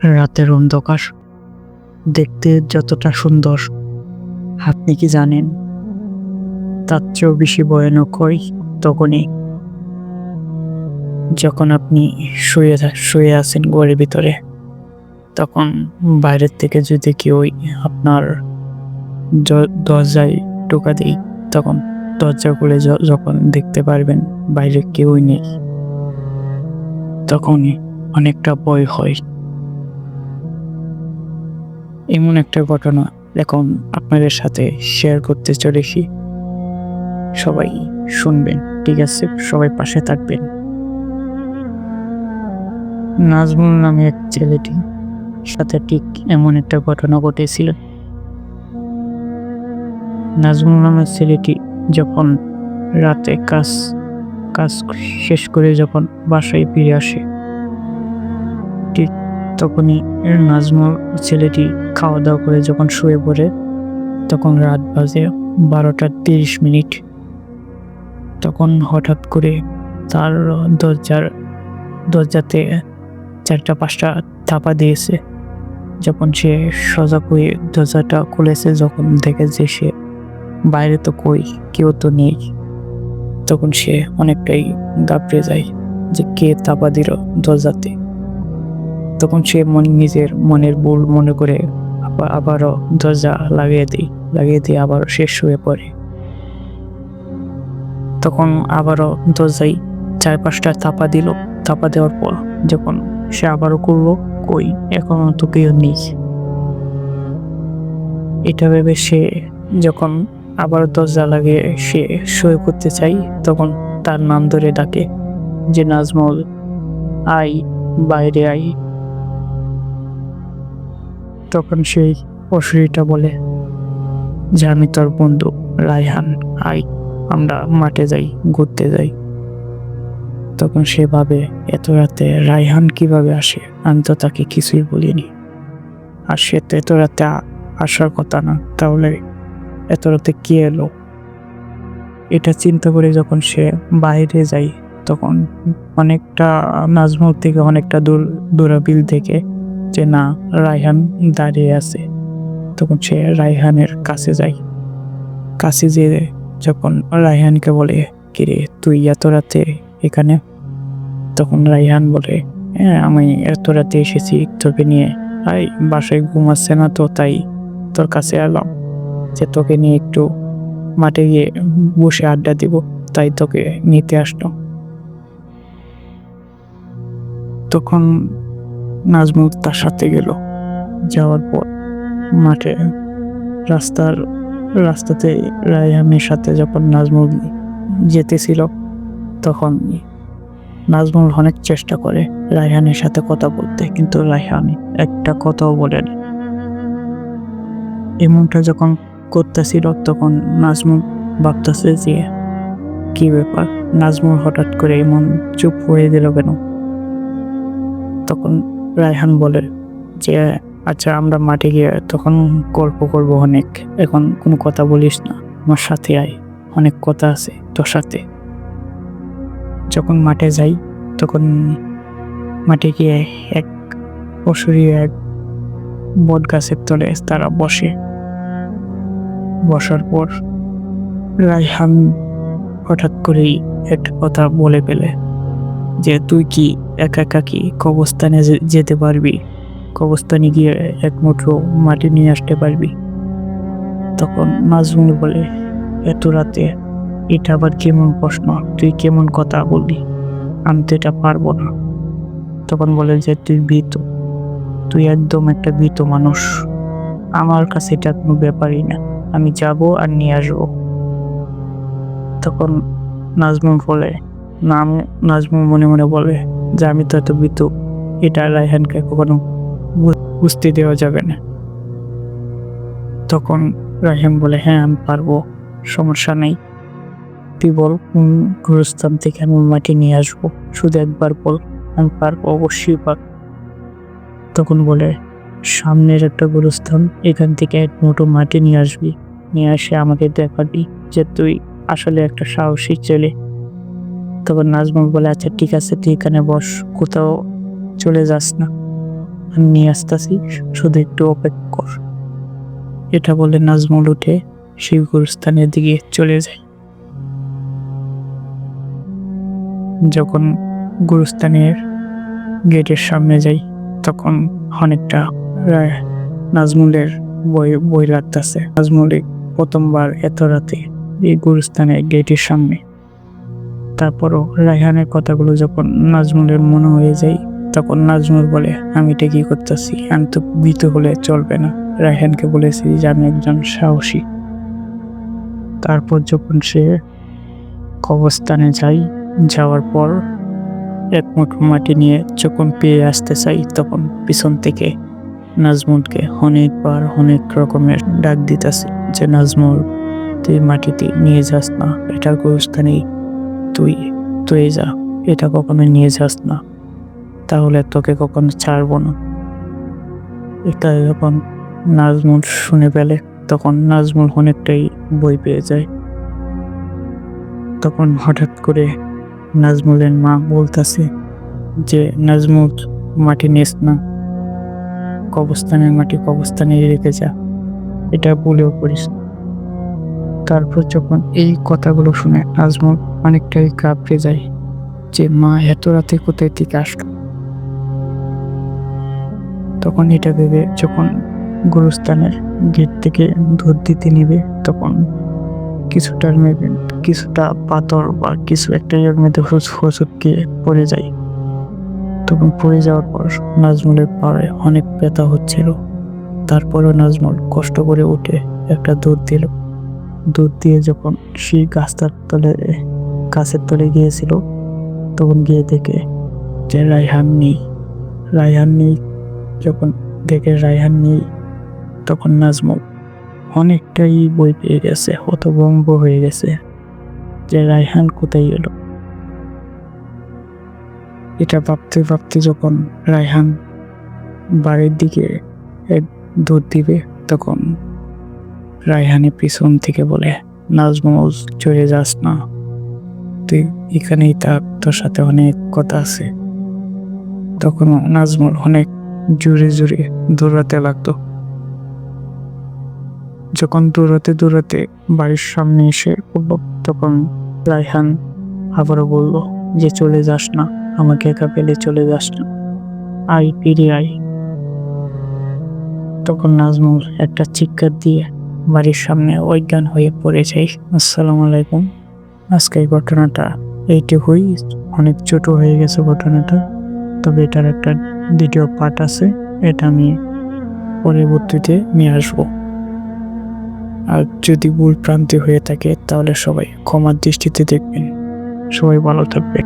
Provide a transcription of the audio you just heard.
রাতের অন্ধকার। দেখতে যতটা সুন্দর, আপনি কি জানেন? তার চেয়েও বেশি ভয়ানক হয় তখনই, যখন আপনি শুয়ে শুয়ে আছেন ঘরের ভিতরে। তখন বাইরের থেকে যদি কেউ আপনার দরজায় টোকা দেই তখন দরজা খুলে যখন দেখতে পারবেন বাইরে কেউই নেই, তখনই অনেকটা ভয় হয়। এমন একটা ঘটনা এখন আপনাদের সাথে শেয়ার করতে চলেছি। সবাই শুনবেন, ঠিক আছে? সবাই পাশে থাকবেন। নাজমুল নামে এক ছেলেটি সাথে ঠিক এমন একটা ঘটনা ঘটেছিল। নাজমুল নামের ছেলেটি যখন রাতে কাজ কাজ শেষ করে যখন বাসায় ফিরে আসে তখনই নাজমুল ছেলেটি খাওয়া দাওয়া করে যখন শুয়ে পড়ে, তখন রাত বাজে বারোটা তিরিশ মিনিট। তখন হঠাৎ করে তার দরজার, দরজাতে চারটা পাঁচটা থাপা দিয়েছে। যখন সে সজাগ হয়ে দরজাটা খুলেছে, যখন দেখে যে সে বাইরে তো কই, কেউ তো নেই। তখন সে অনেকটাই গাবড়ে যায় যে কে থাপা দিল দরজাতে। তখন সে মন নিজের মনের ভুল মনে করে আবার- আবারও দরজা লাগিয়ে দিই, লাগিয়ে দিয়ে আবারও শেষ হয়ে পড়ে। তখন আবারও দরজায় চার পাঁচটা থাপা দিল। থাপা দেওয়ার পর যখন সে আবারও করল, কই, এখনও তো কেউ নেই। এটা ভেবে সে যখন আবার দরজা লাগিয়ে সে শুয়ে করতে চাই তখন তার নাম ধরে ডাকে যে, নাজমল আই বাইরে আই তখন সেই অসুরিটা বলে, যে আমি তোর বন্ধু রায়হান, আই, আমরা মাঠে যাই, ঘুরতে যাই। তখন সে ভাবে, এত রাতে রায়হান কীভাবে আসে? আমি তো তাকে কিছুই বলিনি। আর সে তো এত রাতে আসার কথা না, তাহলে এত রাতে কে এলো? এটা চিন্তা করে যখন সে বাইরে যায়, তখন অনেকটা নাজমুল থেকে, অনেকটা দূর, দূরাবিল থেকে যে না, রায়হান দাঁড়িয়ে আছে। তখন সে রায়হানের কাছে যায়। কাছে যেয়ে যখন রায়হানকে বলে, কিরে, তুই এত রাতে এখানে? তখন রায়হান বলে হ্যাঁ আমি এত রাতে এসেছি তোকে নিয়ে। আই বাসায় ঘুমাচ্ছে না তো, তাই তোর কাছে এলাম যে তোকে নিয়ে একটু মাঠে গিয়ে বসে আড্ডা দিব, তাই তোকে নিতে আসলাম। তখন নাজমুল তার সাথে গেল। যাওয়ার পর মাঠে রাস্তার রাস্তাতে রায়হানের সাথে যখন নাজমুল যেতেছিল, তখন নাজমুল অনেক চেষ্টা করে রায়হানের সাথে কথা বলতে, কিন্তু রায়হান একটা কথাও বলেন এমনটা যখন করতেছিল, তখন নাজমুল ভাবতেছে যে, কি ব্যাপার? নাজমুল হঠাৎ করে এমন চুপ হয়ে দিল কেন? তখন রায়হান বলে যে আচ্ছা আমরা মাঠে গিয়ে তখন গল্প করব অনেক। এখন কোনো কথা বলিস না। আমার সাথে আয়। অনেক কথা আছে তোর সাথে। যখন মাঠে যাই, তখন মাঠে গিয়ে এক অসুরীয় এক বট গাছের তলে তারা বসে। বসার পর রায়হান হঠাৎ করেই একটা কথা বলে ফেলে। যে তুই কি একা একা কি কবস্থানে যেতে পারবি? কবস্থানে গিয়ে এক মুঠো মাটি নিয়ে আসতে পারবি? তখন নাজমুল বলে, এত রাতে এটা আবার কেমন প্রশ্ন? তুই কেমন কথা বললি? আমি তো এটা পারব না। তখন বলে যে, তুই ভীত। তুই একদম একটা ভীত মানুষ। আমার কাছে এটা কোনো ব্যাপারই না। আমি যাব আর নিয়ে আসব। তখন নাজমুল বলে না আমি নাজমুল মনে মনে বলে যে আমি তো এত ভীত। এটা রায়হানকে কখনো বুঝতে দেওয়া যাবে না। তখন রাহিম বলে হ্যাঁ আমি পারব, সমস্যা নেই। তুই বল, কোন গুরুস্থান থেকে আমি মাটি নিয়ে আসব? শুধু একবার বল, আমি পারব, অবশ্যই পার তখন বলে, সামনের একটা গুরুস্থান, এখান থেকে এক মুঠো মাটি নিয়ে আসবি। নিয়ে এসে আমাকে দেখাবি যে তুই আসলে একটা সাহসী ছেলে। তখন নাজমুল বলে আচ্ছা ঠিক আছে, তুই এখানে বস, কোথাও চলে যাস না। আমি নিয়ে আসতেছি, শুধু একটু অপেক্ষা কর। এটা বলে নাজমুল উঠে সেই গুরুস্থানের দিকে চলে যায়। যখন গুরুস্থানের গেটের সামনে যাই, তখন অনেকটা নাজমুলের বই বই লাগতেছে। নাজমুল প্রথমবার এত রাতে এই গুরুস্থানের গেটের সামনে তারপরও রায়হানের কথাগুলো যখন নাজমুলের মনে হয়ে যায়, তখন নাজমুল বলে, আমি এটা কি করতেছি, আমি তো ভীত হলে চলবে না। রায়হানকে বলেছি যে, আমি একজন সাহসী। তারপর যখন সে কবরস্থানে যাই, যাওয়ার পর এক মুঠো মাটি নিয়ে যখন পেয়ে আসতে চাই, তখন পিছন থেকে নাজমুলকে অনেকবার অনেক রকমের ডাক দিতেছে যে, নাজমুল, তুই মাটিতে নিয়ে যাস না, এটা গোস্থানেই তুই তুই যা, এটা কখনো নিয়ে যাস না। তাহলে তোকে কখনো ছাড়বো না। এটা যখন নাজমুল শুনে পেলে তখন নাজমুল অনেকটাই বই পেয়ে যায়। তখন হঠাৎ করে নাজমুলের মা বলতেছে যে, নাজমুল, মাটি নিস না। কবস্থানের মাটি কবস্থানে রেখে যা। এটা বলেও করিস তারপর যখন এই কথাগুলো শুনে নাজমুল অনেকটাই কাঁপড়ে যায় যে মা এত রাতে কোথায় থেকে আসলো? তখন এটা ভেবে যখন গুরুস্থানের গেট থেকে দুধ দিতে নিবে, তখন কিছুটা কিছুটা পাথর বা কিছু একটা মধ্যে হসুটকে পড়ে যায়। তখন পড়ে যাওয়ার পর নাজমুলের পাড়ে অনেক ব্যথা হচ্ছিল। তারপরেও নাজমুল কষ্ট করে উঠে একটা দুধ দিল। দুধ দিয়ে যখন সেই গাছটার তলে গাছের তলে গিয়েছিল, তখন গিয়ে দেখে যে রায়হান নেই। রায়হান নেই যখন দেখে রায়হান নেই, তখন নাজমুল অনেকটাই বই পেয়ে গেছে, হতভম্ব হয়ে গেছে যে রায়হান কোথায় এলো এটা ভাবতে ভাবতে যখন রায়হান বাড়ির দিকে এক দুধ দিবে, তখন রায়হানের পিছন থেকে বলে, নাজমুল, চলে যাস না। তুই এখানেই থাক তোর সাথে অনেক কথা আছে। তখন নাজমুল অনেক জোরে জোরে দৌড়াতে লাগতো যখন দৌড়াতে দৌড়াতে বাড়ির সামনে এসে তখন রায়হান আবারও বলল, যে চলে যাস না, আমাকে একা পেলে চলে যাস না। আই ফিরে আই তখন নাজমুল একটা চিৎকার দিয়ে বাড়ির সামনে অজ্ঞান হয়ে পড়ে যায়। আসসালামু আলাইকুম। আজকে এই ঘটনাটা এইটুকুই অনেক ছোট হয়ে গেছে ঘটনাটা, তবে এটার একটা দ্বিতীয় পার্ট আছে, এটা আমি পরবর্তীতে নিয়ে আসব। আর যদি ভুল প্রান্তি হয়ে থাকে, তাহলে সবাই ক্ষমার দৃষ্টিতে দেখবেন। সবাই ভালো থাকবে